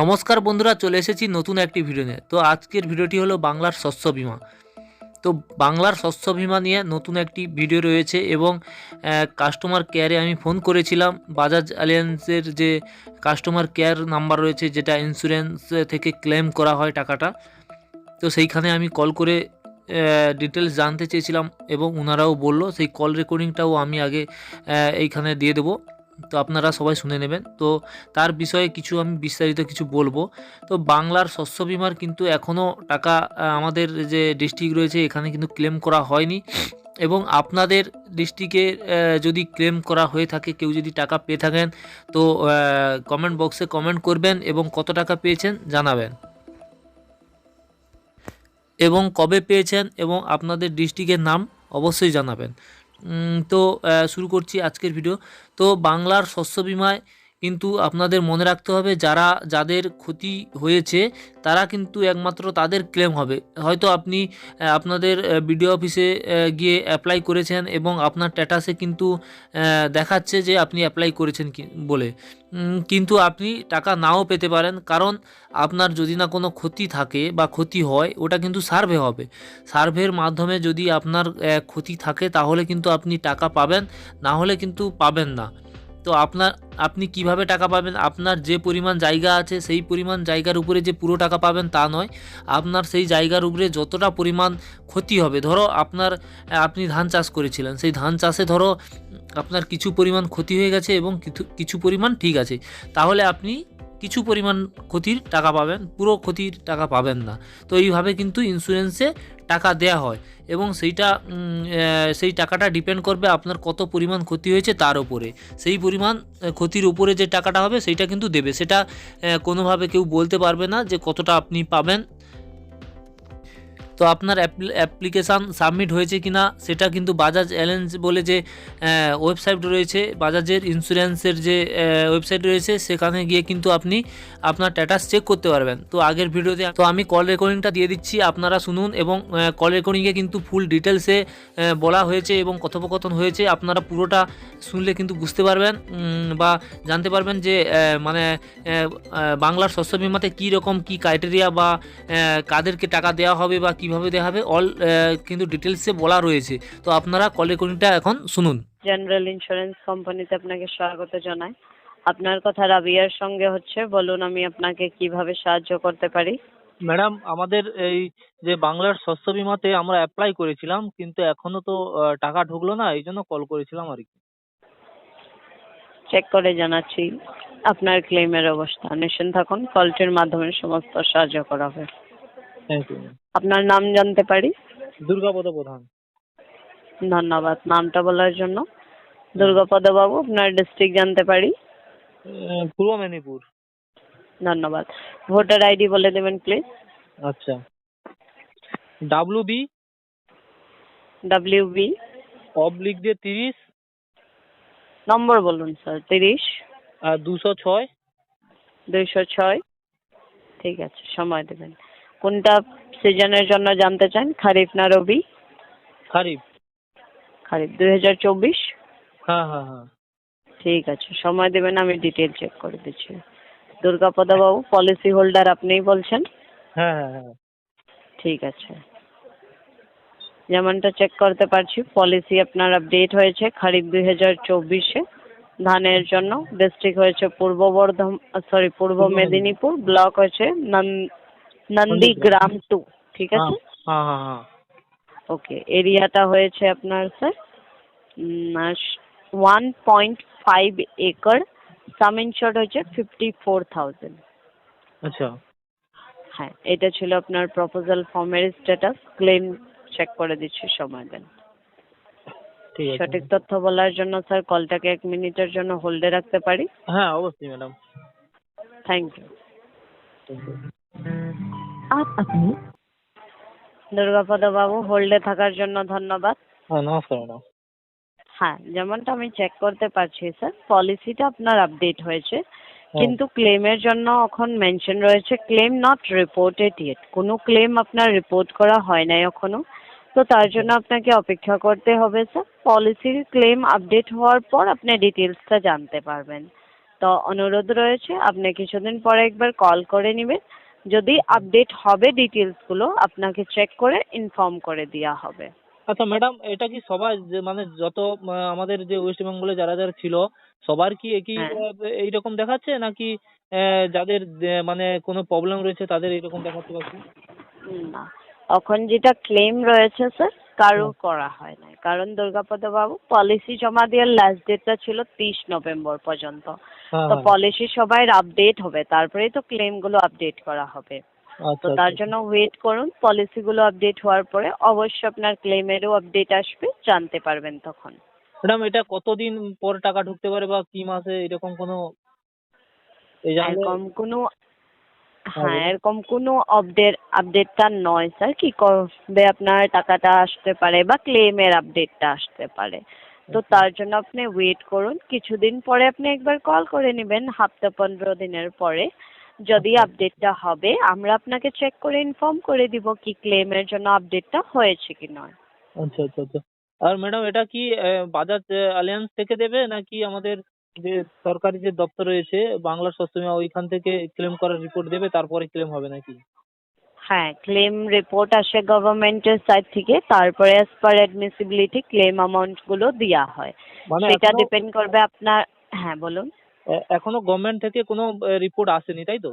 নমস্কার বন্ধুরা, চলে এসেছি নতুন একটি ভিডিও নিয়ে। তো আজকের ভিডিওটি হলো বাংলার শস্য বিমা। তো বাংলার শস্য বিমা নিয়ে নতুন একটি ভিডিও রয়েছে এবং কাস্টমার কেয়ারে আমি ফোন করেছিলাম। বাজাজ অ্যালিয়েন্সের যে কাস্টমার কেয়ার নাম্বার রয়েছে, যেটা ইন্স্যুরেন্স থেকে ক্লেম করা হয় টাকাটা, তো সেইখানে আমি কল করে ডিটেলস জানতে চেয়েছিলাম এবং ওনারাও বলল, সেই কল রেকর্ডিংটাও আমি আগে এইখানে দিয়ে দেবো। তো আপনারা সবাই শুনে নেবেন। তো তার বিষয়ে কিছু আমি বিস্তারিত কিছু বলব। তো বাংলার শস্য বিমার কিন্তু এখনও টাকা আমাদের যে ডিস্ট্রিক্ট রয়েছে এখানে কিন্তু ক্লেম করা হয়নি। এবং আপনাদের ডিস্ট্রিক্টে যদি ক্লেম করা হয়ে থাকে, কেউ যদি টাকা পেয়ে থাকেন, তো কমেন্ট বক্সে কমেন্ট করবেন এবং কত টাকা পেয়েছেন জানাবেন। এবং কবে পেয়েছেন এবং আপনাদের ডিস্ট্রিক্টের নাম অবশ্যই জানাবেন। তো শুরু করছি আজকের ভিডিও তো বাংলার শস্য বিমায় কিন্তু আপনাদের মনে রাখতে হবে, যারা, যাদের ক্ষতি হয়েছে, তারা কিন্তু একমাত্র তাদের ক্লেম হবে। হয়তো আপনি আপনাদের বিডিও অফিসে গিয়ে অ্যাপ্লাই করেছেন এবং আপনার স্ট্যাটাসে কিন্তু দেখাচ্ছে যে আপনি অ্যাপ্লাই করেছেন বলে। কিন্তু আপনি টাকা নাও পেতে পারেন, কারণ আপনার যদি না কোনো ক্ষতি থাকে বা ক্ষতি হয়, ওটা কিন্তু সার্ভে হবে। সার্ভের মাধ্যমে যদি আপনার ক্ষতি থাকে, তাহলে কিন্তু আপনি টাকা পাবেন, না হলে কিন্তু পাবেন না। তো আপনার, আপনি কীভাবে টাকা পাবেন? আপনার যে পরিমাণ জায়গা আছে, সেই পরিমাণ জায়গার উপরে যে পুরো টাকা পাবেন তা নয়। আপনার সেই জায়গার উপরে যতটা পরিমাণ ক্ষতি হবে, ধরো আপনার, আপনি ধান চাষ করেছিলেন, সেই ধান চাষে ধরো আপনার কিছু পরিমাণ ক্ষতি হয়ে গেছে এবং কিছু কিছু পরিমাণ ঠিক আছে। তাহলে আপনি কিছু পরিমাণ ক্ষতির টাকা পাবেন, পুরো ক্ষতির টাকা পাবেন না। তো এইভাবে কিন্তু ইন্স্যুরেন্সে টাকা দেয়া হয় এবং সেইটা সেই টাকাটা ডিপেন্ড করবে আপনার কত পরিমাণ ক্ষতি হয়েছে তার উপরে। সেই পরিমাণ ক্ষতির উপরে যে টাকাটা হবে, সেইটা কিন্তু দেবে। সেটা কোনোভাবে কেউ বলতে পারবে না যে কতটা আপনি পাবেন। তো আপনার অ্যাপ্লিকেশান সাবমিট হয়েছে কি না সেটা কিন্তু বাজাজ অ্যালেন্স বলে যে ওয়েবসাইট রয়েছে, বাজাজের ইন্স্যুরেন্সের যে ওয়েবসাইট রয়েছে সেখানে গিয়ে কিন্তু আপনি আপনার স্ট্যাটাস চেক করতে পারবেন। তো আগের ভিডিওতে তো আমি কল রেকর্ডিংটা দিয়ে দিচ্ছি, আপনারা শুনুন এবং কল রেকর্ডিংয়ে কিন্তু ফুল ডিটেলসে বলা হয়েছে এবং কথোপকথন হয়েছে, আপনারা পুরোটা শুনলে কিন্তু বুঝতে পারবেন বা জানতে পারবেন যে মানে বাংলার শস্য বিমাতে কী রকম কী ক্রাইটেরিয়া বা কাদেরকে টাকা দেওয়া হবে বা কীভাবে দেওয়া হবে? অল কিন্তু ডিটেলসে বলা রয়েছে। তো আপনারা কল রেকর্ডিংটা এখন শুনুন। জেনারেল ইন্স্যুরেন্স কোম্পানিতে আপনাকে স্বাগত জানাই। আপনার কথা রাবিয়ার সঙ্গে হচ্ছে। বলুন আমি আপনাকে কীভাবে সাহায্য করতে পারি? ম্যাডাম আমাদের এই যে বাংলার শস্য বিমাতে আমরা অ্যাপ্লাই করেছিলাম কিন্তু এখনও তো টাকা ঢুকলো না এই জন্য কল করেছিলাম আর কি। চেক করে জানাচ্ছি। আপনার ক্লেমের অবস্থা। নিশ্চিন্ত থাকুন কলটির মাধ্যমে সমস্ত সাহায্য করা হবে। থ্যাংক ইউ আপনার নাম জানতে পারি? দুর্গাপদ প্রধান। ধন্যবাদ নামটা বলার জন্য। দুর্গাপদ বাবু আপনার ডিস্ট্রিক্ট জানতে পারি? পূর্ব মেদিনীপুর। ধন্যবাদ। ভোটার আইডি বলে দেবেন প্লিজ আচ্ছা। W B W B oblique দিয়ে তিরিশ। নম্বর বলুন স্যার তিরিশ। আর দুশো ছয়। দুইশো ছয়। ঠিক আছে সময় দেবেন। কোনটা সিজনের জন্য জানতে চান? খারিফ না রবি? খারিফ। খারিফ দুই হাজার চব্বিশ? হ্যাঁ হ্যাঁ হ্যাঁ। ঠিক আছে সময় দেবেন আমি ডিটেল চেক করে দিচ্ছি। দুর্গাপদ বাবু পলিসি হোল্ডার আপনিই বলছেন? হ্যাঁ হ্যাঁ হ্যাঁ। ঠিক আছে। যেমনটা চেক করতে পারছি পলিসি আপনার আপডেট হয়েছে খারিফ দুই হাজার চব্বিশে। ধানের জন্য ডিস্ট্রিক্ট হয়েছে পূর্ব বর্ধমান সরি পূর্ব পূর্ব মেদিনীপুর ব্লক হয়েছে নন- নন্দীগ্রাম। টু ঠিক হ্যাঁ আছে? হ্যাঁ হ্যাঁ হ্যাঁ। ওকে এরিয়াটা হয়েছে আপনার sir one point five acre sum insured হয়েছে ফিফটি ফোর থাউজেন্ড আচ্ছা। হ্যাঁ এটা ছিল আপনার প্রপোজাল ফর্মের স্ট্যাটাস ক্লেম চেক করে দিচ্ছি সময় দেন ঠিক সঠিক তথ্য বলার জন্য স্যার কলটাকে এক মিনিটের জন্য হোল্ডে রাখতে পারি? হ্যাঁ অবশ্যই ম্যাডাম থ্যাংক ইউ দুর্গাপদ বাবু হোল্ডে থাকার জন্য ধন্যবাদ। হ্যাঁ নমস্কার ম্যাডাম। হ্যাঁ যেমনটা আমি চেক করতে পারছি স্যার পলিসিটা আপনার আপডেট হয়েছে। হ্যাঁ। কিন্তু ক্লেমের জন্য এখন মেনশন রয়েছে ক্লেম নট রিপোর্টেড ইয়েট কোনো ক্লেম আপনার রিপোর্ট করা হয় নাই এখনও। তো তার জন্য আপনাকে অপেক্ষা করতে হবে স্যার পলিসির ক্লেম আপডেট হওয়ার পর আপনি ডিটেলসটা জানতে পারবেন। তো অনুরোধ রয়েছে আপনি কিছুদিন পরে একবার কল করে নেবেন। যদি আপডেট হবে ডিটেলসগুলো আপনাকে চেক করে ইনফর্ম করে দেওয়া হবে। আচ্ছা ম্যাডাম এটা কি সবাই মানে যত আমাদের যে ওয়েস্ট বেঙ্গলে যারা যারা ছিল সবার কি একই হ্যাঁ। এইরকম দেখাচ্ছে? নাকি যাদের মানে কোনো প্রবলেম রয়েছে তাদের এইরকম দেখাচ্ছে না। এখন যেটা ক্লেম রয়েছে স্যার কারও করা হয় না কারণ দুর্গাপদ বাবু পলিসি জমা দেওয়ার লাস্ট ডেটটা ছিল তিরিশ নভেম্বর পর্যন্ত। তো। পলিসি সবাই আপডেট হবে তারপরেই তো ক্লেমগুলো আপডেট করা হবে। আচ্ছা তো তার আচ্ছা। জন্য ওয়েট করুন পলিসি গুলো আপডেট হওয়ার পরে অবশ্যই আপনার ক্লেমেরও আপডেট আসবে জানতে পারবেন তখন। ম্যাডাম এটা কতদিন পর টাকা ঢুকতে পারে বা কি মাসে এরকম কোনো এরকম কোনো হ্যাঁ এরকম কোনো আপডেট আপডেটটা নয় স্যার কি কবে আপনার টাকাটা আসতে পারে বা ক্লেমের আপডেটটা আসতে পারে। তো আচ্ছা। তার জন্য আপনি ওয়েট করুন কিছুদিন পরে আপনি একবার কল করে নেবেন সপ্তাহ পনেরো দিনের পরে। যদি আচ্ছা। আপডেটটা হবে আমরা আপনাকে চেক করে ইনফর্ম করে দিব কি ক্লেমের জন্য আপডেটটা হয়েছে কি নয়। আচ্ছা আচ্ছা আচ্ছা। আর ম্যাডাম এটা কি বাজাজ আলিয়ান্স থেকে দেবে নাকি আমাদের যে সরকারি যে দপ্তর রয়েছে শস্য বীমা ওইখান থেকে ক্লেম করার রিপোর্ট দেবে তারপরে ক্লেম হবে নাকি? হ্যাঁ ক্লেম রিপোর্ট আসে গভর্নমেন্টের সাইড থেকে তারপরে অ্যাজ পার অ্যাডমিসিবিলিটি ক্লেম অ্যামাউন্টগুলো দেওয়া হয়। মানে সেটা ডিপেন্ড করবে আপনার হ্যাঁ বলুন। এখনও গভর্নমেন্ট থেকে কোনো রিপোর্ট আসেনি তাই তো?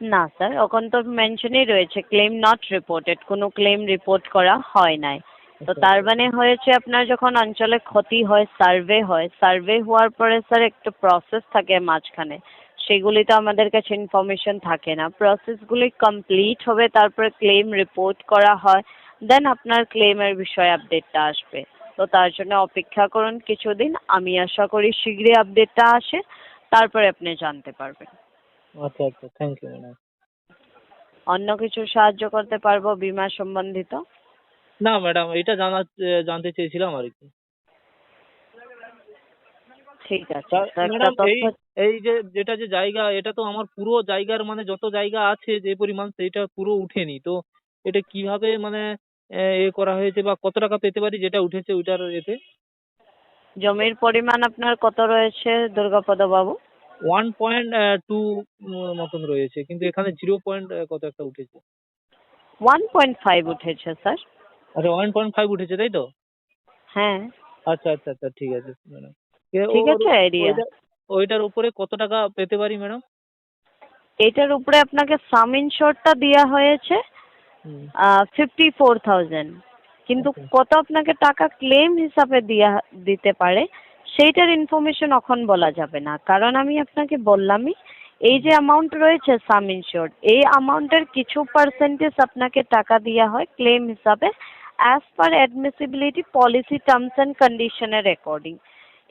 না স্যার ওখানে তো মেনশনই রয়েছে ক্লেম নট রিপোর্টেড কোনো ক্লেম রিপোর্ট করা হয় নাই। তো তার। মানে হয়েছে আপনার যখন অঞ্চলে ক্ষতি হয় সার্ভে হয় সার্ভে হওয়ার পরে স্যার একটা প্রসেস থাকে মাঝখানে। সেগুলি তো আমাদের কাছে ইনফরমেশন থাকে না। প্রসেসগুলি কমপ্লিট হবে তারপরে ক্লেম রিপোর্ট করা হয় দেন আপনার ক্লেমের বিষয়ে আপডেটটা আসবে। তো তার জন্য অপেক্ষা করুন কিছুদিন আমি আশা করি শীঘ্রই আপডেটটা আসে তারপরে আপনি জানতে পারবেন। আচ্ছা আচ্ছা থ্যাংক ইউ ম্যাডাম অন্য কিছু সাহায্য করতে পারব বীমা সম্বন্ধিত? না ম্যাডাম এটা জানা জানতে চেয়েছিলাম আর কি। ঠিক আছে। ম্যাডাম এই এই যে যেটা যে জায়গা এটা তো আমার পুরো জায়গার মানে যত জায়গা আছে যে পরিমাণ সেইটা পুরো উঠেনি। তো এটা কীভাবে মানে এ করা হয়েছে বা কত টাকা পেতে পারি যেটা উঠেছে ওইটার এতে? জমির পরিমাণ আপনার কত রয়েছে দুর্গাপদ বাবু? ওয়ান পয়েন্ট টু মতন রয়েছে। কিন্তু এখানে জিরো পয়েন্ট কত একটা উঠেছে। ওয়ান পয়েন্ট ফাইভ উঠেছে স্যার। আচ্ছা ওয়ান পয়েন্ট ফাইভ উঠেছে তাই তো? হ্যাঁ। আচ্ছা আচ্ছা আচ্ছা ঠিক আছে ম্যাডাম ঠিক আছে আইডিয়া ওইটার উপরে কত টাকা পেতে পারি ম্যাডাম এটার উপরে আপনাকে সাম ইনশোরটা দেওয়া হয়েছে ফিফটি ফোর থাউজেন্ড কিন্তু আচ্ছা। কত আপনাকে টাকা ক্লেম হিসাবে দিয়া দিতে পারে সেইটার ইনফরমেশন এখন বলা যাবে না। কারণ আমি আপনাকে বললামই এই যে অ্যামাউন্ট রয়েছে সাম ইনশোর এই অ্যামাউন্টের কিছু পার্সেন্টেজ আপনাকে টাকা দেওয়া হয় ক্লেম হিসাবে as per admissibility policy terms and কন্ডিশনের অ্যাকর্ডিং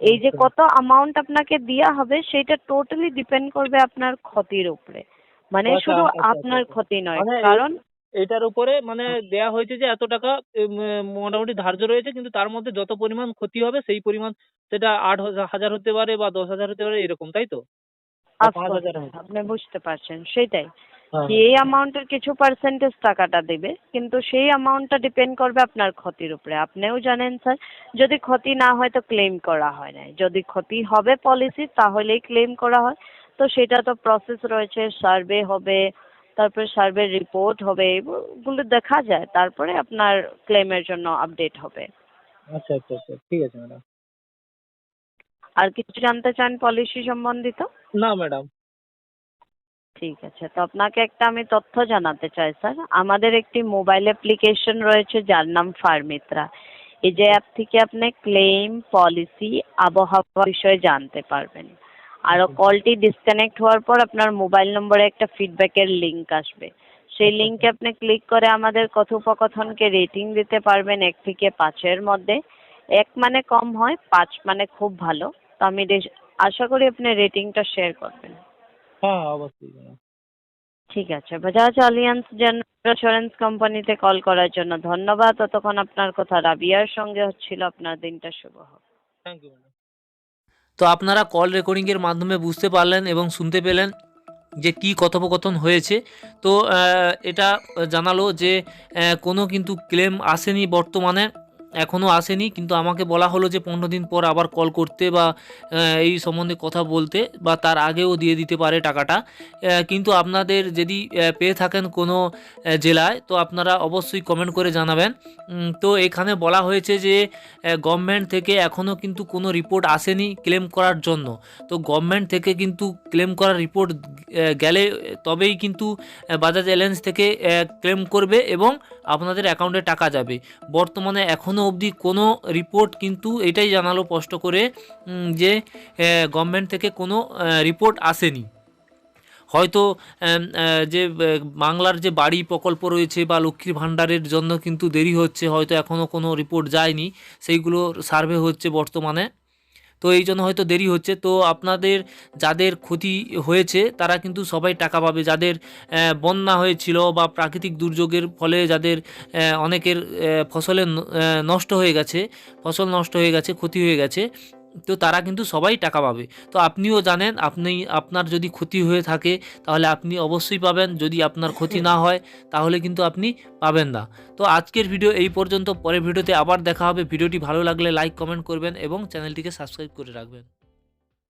এই যে। কত অ্যামাউন্ট আপনাকে দেওয়া হবে সেটা টোটালি ডিপেন্ড করবে আপনার ক্ষতির উপরে। মানে শুধু আপনার। ক্ষতি নয় মানে কারণ এটার উপরে মানে দেয়া হয়েছে যে এত টাকা মোটামুটি ধার্য রয়েছে কিন্তু তার মধ্যে যত পরিমাণ ক্ষতি হবে সেই পরিমাণ সেটা আট হাজার- হতে পারে বা দশ হাজার হতে পারে এরকম তাই তো? আপনি বুঝতে পারছেন সেটাই। হ্যাঁ, এই অ্যামাউন্টের কিছু পার্সেন্টেজ টাকাটা দেবে কিন্তু সেই অ্যামাউন্টটা ডিপেন্ড করবে আপনার ক্ষতির উপরে। আপনিও জানেন স্যার যদি ক্ষতি না হয় তো ক্লেম করা হয় না যদি ক্ষতি হবে পলিসি তাহলেই ক্লেম করা হয়। তো সেটা তো প্রসেস রয়েছে সার্ভে হবে তারপরে সার্ভে রিপোর্ট হবে এগুলো দেখা যায়। তারপরে আপনার ক্লেমের জন্য আপডেট হবে। আচ্ছা আচ্ছা আচ্ছা ঠিক আছে ম্যাডাম আর কিছু জানতে চান পলিসি সম্বন্ধিত? না ম্যাডাম ঠিক আছে। তো আপনাকে একটা আমি তথ্য জানাতে চাই স্যার। আমাদের একটি মোবাইল অ্যাপ্লিকেশন রয়েছে যার নাম ফার্মিত্রা। এই যে অ্যাপ থেকে আপনি ক্লেম পলিসি আবহাওয়া বিষয়ে জানতে পারবেন। আর কলটি ডিসকানেক্ট হওয়ার পর আপনার মোবাইল নম্বরে একটা ফিডব্যাকের লিঙ্ক আসবে। সেই লিঙ্কে আপনি ক্লিক করে আমাদের কথোপকথনকে রেটিং দিতে পারবেন এক থেকে পাঁচের মধ্যে। এক মানে কম হয় পাঁচ মানে খুব ভালো। তো আমি আশা করি আপনি রেটিংটা শেয়ার করবেন। হ্যাঁ অবশ্যই ম্যাডাম ঠিক আছে। বাজাজ আলিয়ান্স জেনারেল ইন্স্যুরেন্স কোম্পানিতে কল করার জন্য ধন্যবাদ। ততক্ষণ আপনার কথা রাবিয়ার সঙ্গে হচ্ছিল। আপনার দিনটা শুভ হোক। থ্যাংক ইউ ম্যাডাম তো আপনারা কল রেকর্ডিংয়ের মাধ্যমে বুঝতে পারলেন এবং শুনতে পেলেন যে কি কথোপকথন হয়েছে। তো আহ, এটা জানালো যে কোনো কিন্তু ক্লেম আসেনি বর্তমানে। এখনও আসেনি, কিন্তু আমাকে বলা হলো যে পনেরো দিন পর আবার কল করতে বা এই সম্বন্ধে কথা বলতে বা তার আগেও দিয়ে দিতে পারে টাকাটা। কিন্তু আপনাদের যদি পেয়ে থাকেন কোনো জেলায়, তো আপনারা অবশ্যই কমেন্ট করে জানাবেন। তো এখানে বলা হয়েছে যে গভর্নমেন্ট থেকে এখনও কিন্তু কোনো রিপোর্ট আসেনি ক্লেম করার জন্য। তো গভর্নমেন্ট থেকে কিন্তু ক্লেম করার রিপোর্ট গেলে তবেই কিন্তু বাজাজ অ্যালায়েন্স থেকে ক্লেম করবে এবং আপনাদের অ্যাকাউন্টে টাকা যাবে। বর্তমানে এখনও অবধি কোনো রিপোর্ট কিন্তু এটাই জানালো স্পষ্ট করে যে গভর্নমেন্ট থেকে কোনো রিপোর্ট আসেনি। হয়তো যে বাংলার যে বাড়ি প্রকল্প রয়েছে বা লক্ষ্মীর ভাণ্ডারের জন্য কিন্তু দেরি হচ্ছে, হয়তো এখনও কোনো রিপোর্ট যায়নি। সেইগুলো সার্ভে হচ্ছে বর্তমানে। তো এই জন্য হয়তো দেরি হচ্ছে। তো আপনাদের যাদের ক্ষতি হয়েছে, তারা কিন্তু সবাই টাকা পাবে। যাদের বন্যা হয়েছিল বা প্রাকৃতিক দুর্যোগের ফলে যাদের অনেকের ফসলের নষ্ট হয়ে গেছে, ফসল নষ্ট হয়ে গেছে, ক্ষতি হয়ে গেছে তো তারা কিন্তু সবাই টাকা পাবে। তো আপনিও জানেন, আপনি, আপনার যদি ক্ষতি হয়ে থাকে, তাহলে আপনি অবশ্যই পাবেন। যদি আপনার ক্ষতি না হয়, তাহলে কিন্তু আপনি পাবেন না। তো আজকের ভিডিও এই পর্যন্ত। পরের ভিডিওতে আবার দেখা হবে। ভিডিওটি ভালো লাগলে লাইক, কমেন্ট করবেন এবং চ্যানেলটিকে সাবস্ক্রাইব করে রাখবেন।